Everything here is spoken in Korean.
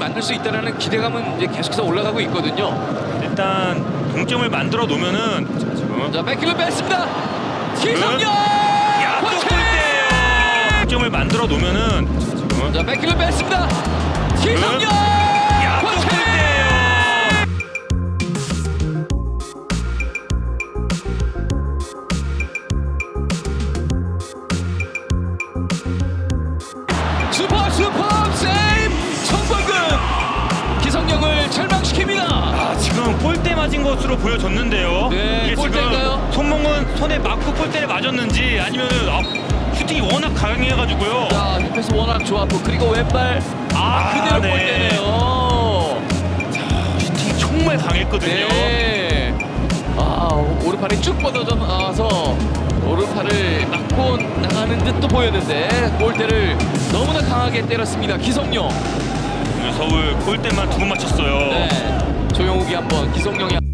만들 수 있다는 기대감은 이제 계속해서 올라가고 있거든요. 일단 동점을 만들어 놓으면은 자, 지금 자, 백킬로 뺐습니다. 기성용! 야또 원체! 골대예요. 동점을 만들어 놓으면은 자, 지금 자, 백킬로 뺐습니다. 기성용! 맞은 것으로 보여졌는데요. 네, 이게 골대인가요? 지금 손목은 손에 맞고 골대를 맞았는지 아니면은 아, 슈팅이 워낙 강해가지고요. 자, 힙패스 워낙 좋았고 그리고 왼발 아, 아, 그대로 네. 골대네요. 슈팅이 정말 강했거든요. 네. 아, 오른팔이 쭉 뻗어져 나와서 오른팔을 맞고 나가는 듯도 보였는데 골대를 너무나 강하게 때렸습니다. 기성용. 오늘 서울 골대만 두 번 맞췄어요. 정용욱이 한번 기성용이